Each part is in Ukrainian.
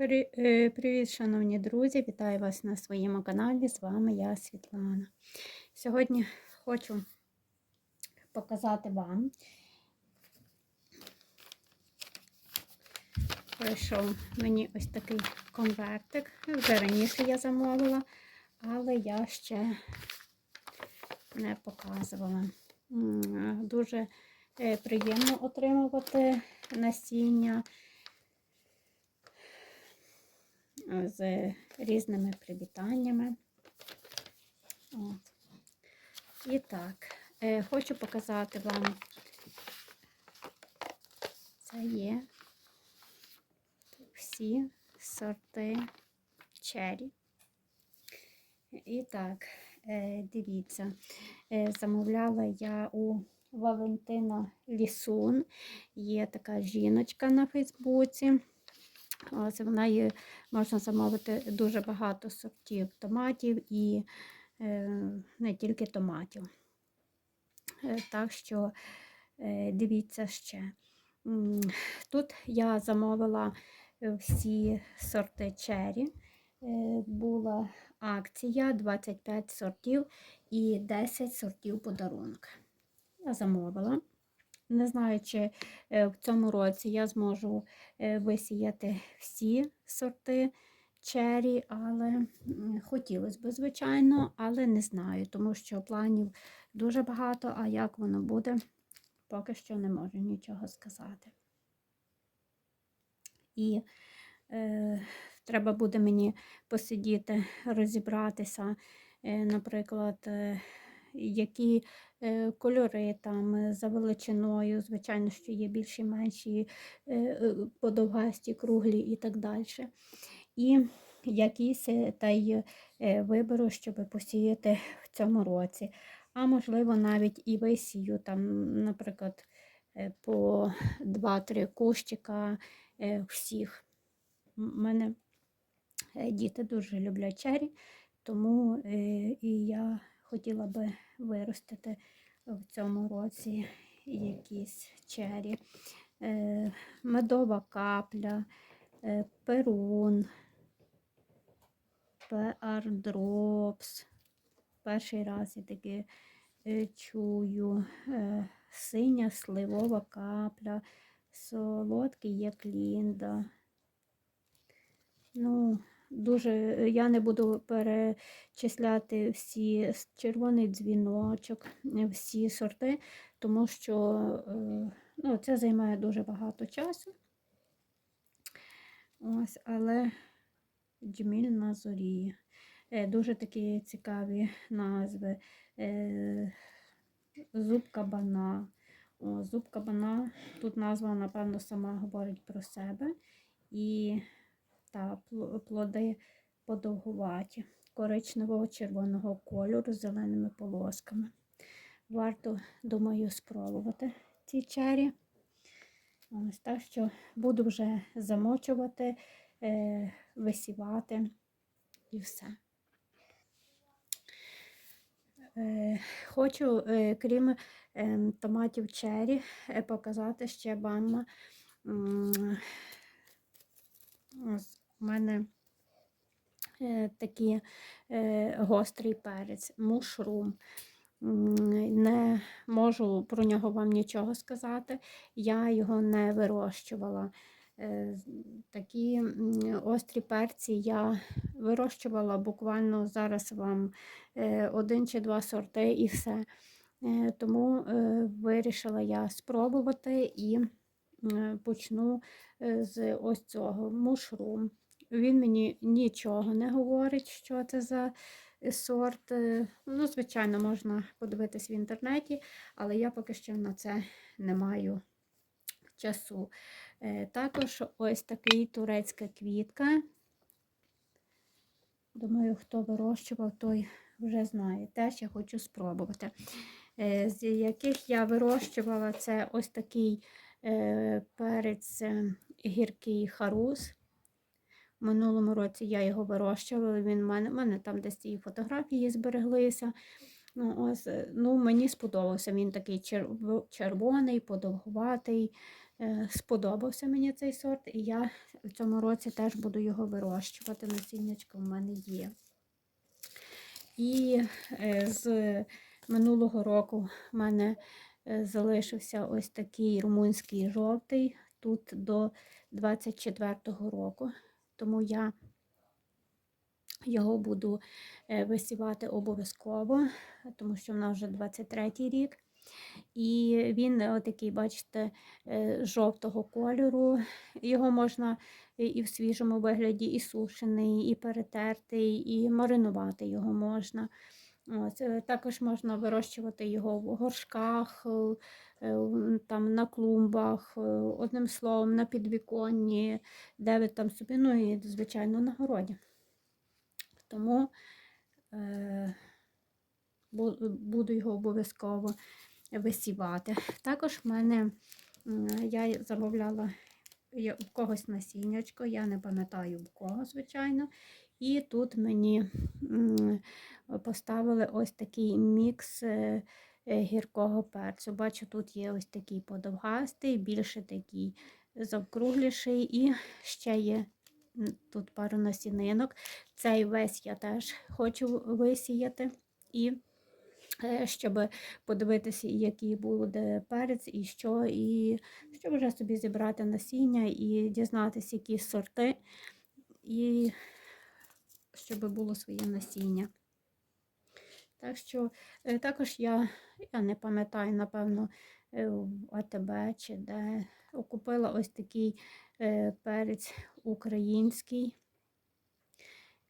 Е, привіт, шановні друзі! Вітаю вас на своєму каналі. З вами я Світлана. Сьогодні хочу показати вам. Прийшов мені ось такий конвертик. Вже раніше я замовила, але я ще не показувала. Дуже е, приємно отримувати насіння. З різними привітаннями. От. І так, е, хочу показати вам, це є всі сорти чері. І так, е, дивіться, е, замовляла я у Валентина Лісун. Є така жіночка на Фейсбуці. Ось вона є, можна замовити дуже багато сортів томатів і е, не тільки томатів. Е, так що е, дивіться ще. Тут я замовила всі сорти чері. Була акція 25 сортів і 10 сортів подарунок. Я замовила. Не знаю, чи е, в цьому році я зможу е, висіяти всі сорти чері, але хотілося б, звичайно, але не знаю, тому що планів дуже багато, а як воно буде, поки що не можу нічого сказати. І е, треба буде мені посидіти, розібратися, е, наприклад, е, які е, кольори там е, за величиною, звичайно, що є більші, менші, е, подовгасті, круглі і так далі. І якісь та й виберу, щоб посіяти в цьому році. А можливо, навіть і висію, там, наприклад, по 2-3 кущика всіх. У мене діти дуже люблять чері, тому і я хотіла би виростити в цьому році якісь чері, е, медова капля, е, перун, пеардропс. Перший раз я таки е, чую синя сливова капля, солодкий як лінда. Ну, Дуже я не буду перечисляти всі червоний дзвіночок, всі сорти, тому що е, ну, це займає дуже багато часу. Ось, Але джміль на. Е, дуже такі цікаві назви. Е, зуб кабана. О, Зуб кабана, тут назва, напевно, сама говорить про себе. І та плоди подовгуваті, коричневого червоного кольору з зеленими полосками. Варто, думаю, спробувати ці чері. Ось так що буду вже замочувати, е, висівати і все. Е, хочу, е, крім е, томатів чері, показати ще вам у мене е, такий е, гострий перець, мушрум. Не можу про нього вам нічого сказати. Я його не вирощувала. Е, такі острі перці я вирощувала буквально зараз вам один чи два сорти і все. Тому вирішила я спробувати і почну з ось цього мушрум. Він мені нічого не говорить, що це за сорт. Е, ну, Звичайно, можна подивитись в інтернеті, але я поки що на це не маю часу. Е, також ось такий турецька квітка. Думаю, хто вирощував, той вже знає. Теж я хочу спробувати. З яких я вирощувала, це ось такий перець гіркий харус. Минулому році я його вирощувала, він в мене, в мене там десь ці фотографії збереглися. Ну, ось, ну, Мені сподобався. Він такий червоний, подовгуватий, е, сподобався мені цей сорт, і я в цьому році теж буду його вирощувати. Насіннячко в мене є. І е, з минулого року в мене е, залишився ось такий румунський жовтий тут до 24-го року. Тому я його буду е, висівати обов'язково, тому що в нас вже 23-й рік. І він такий, отакий, бачите, е, жовтого кольору. Його можна і в свіжому вигляді, і сушений, і перетертий, і маринувати його можна. Ось, е, також можна вирощувати його в горшках, е, е, там, на клумбах, одним словом, на підвіконні, де ви там собі, ну і, звичайно, на городі. Тому е, буду його обов'язково висівати. Також в мене я замовляла в когось насіннячко, я не пам'ятаю в кого, звичайно. І тут мені поставили ось такий мікс е, е, гіркого перцю. Бачу, тут є ось такий подовгастий, більше такий завкругліший, і ще є тут пару насінинок. Цей весь я теж хочу висіяти. І е, щоб подивитися, який буде перець і що, і щоб вже собі зібрати насіння і дізнатися, які сорти, і щоб було своє насіння. Так що е, також я, я не пам'ятаю, напевно, е, в АТБ чи де купила ось такий е, перець український.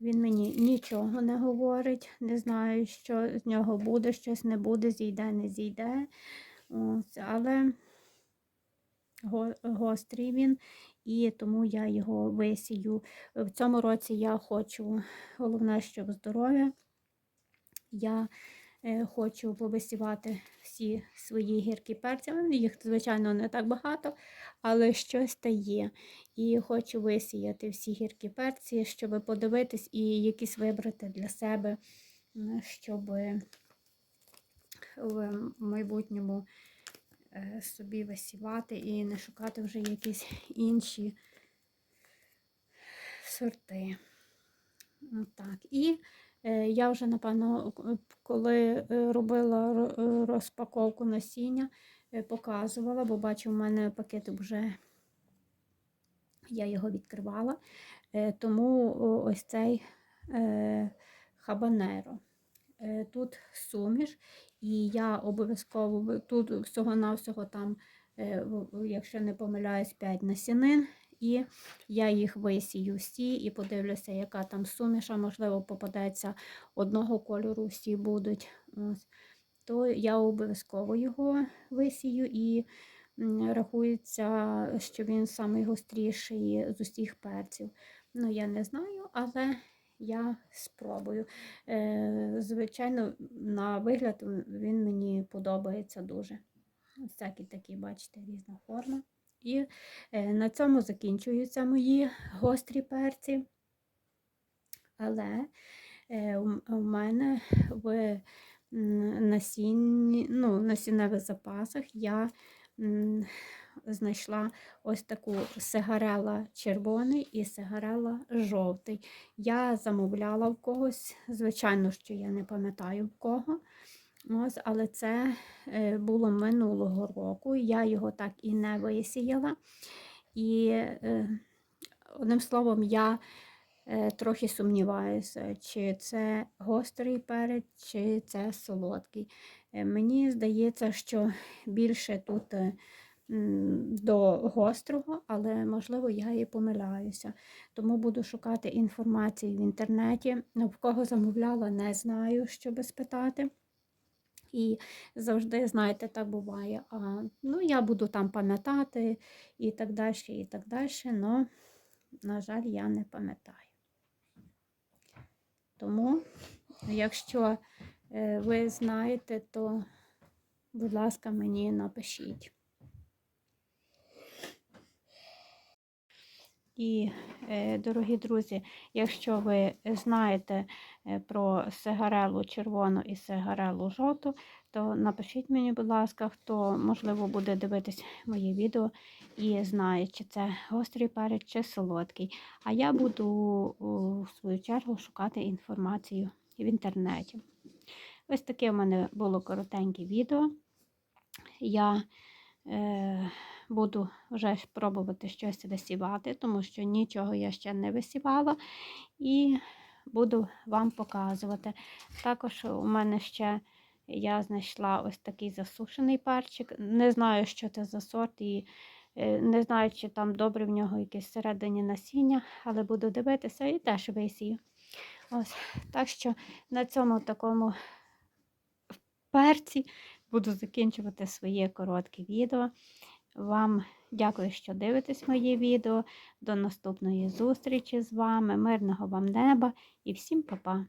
Він мені нічого не говорить, не знаю, що з нього буде, щось не буде, зійде, не зійде. Ось, але гострий він, і тому я його висію. В цьому році я хочу, головне, щоб здоров'я. Я е, хочу повисівати всі свої гіркі перці. Їх, звичайно, не так багато, але щось та є. І хочу висіяти всі гіркі перці, щоб подивитись і якісь вибрати для себе, щоб в майбутньому собі висівати і не шукати вже якісь інші сорти. Так. І е, я вже, напевно, коли е, робила е, розпаковку насіння, е, показувала, бо бачу, в мене пакет вже я його відкривала. Е, Тому ось цей е, хабанеро. Е, Тут суміш, і я обов'язково тут всього-навсього там, е, якщо не помиляюсь, 5 насінин. І я їх висію всі і подивлюся, яка там суміш, а можливо, попадеться одного кольору, всі будуть. Ось. То я обов'язково його висію і рахується, що він найгостріший з усіх перців. Ну, я не знаю, але я спробую. Е, Звичайно, на вигляд він мені подобається дуже. Всякі такі, бачите, різна форма. І е, на цьому закінчуються мої гострі перці. Але е, у- мене в насінні, ну, насінневих запасах я знайшла ось таку сигарела червоний і сигарела жовтий. Я замовляла в когось, звичайно, що я не пам'ятаю в кого. Ось, але це е, було минулого року. Я його так і не висіяла. І е, одним словом, я е, трохи сумніваюся, чи це гострий перець, чи це солодкий. Мені здається, що більше тут до гострого, але можливо я і помиляюся. Тому буду шукати інформацію в інтернеті. Ну, В кого замовляла, не знаю, щоб спитати. І завжди, знаєте, так буває. А, ну, я буду там пам'ятати і так далі, і так далі, але, на жаль, я не пам'ятаю. Тому, якщо е, ви знаєте, то, будь ласка, мені напишіть. І, е, дорогі друзі, якщо ви знаєте е, про сигарелу червону і сигарелу жовту, то напишіть мені, будь ласка, хто, можливо, буде дивитись моє відео і знає, чи це гострий перець, чи солодкий. А я буду, у свою чергу, шукати інформацію в інтернеті. Ось таке в мене було коротеньке відео. Я буду вже пробувати щось висівати, тому що нічого я ще не висівала. І буду вам показувати. Також у мене ще я знайшла ось такий засушений перчик. Не знаю, що це за сорт, і е, не знаю, чи там добре в нього якесь всередині насіння, але буду дивитися і теж висію. Ось. Так що на цьому такому перці буду закінчувати своє коротке відео. Вам дякую, що дивитесь моє відео. До наступної зустрічі з вами. Мирного вам неба і всім па-па!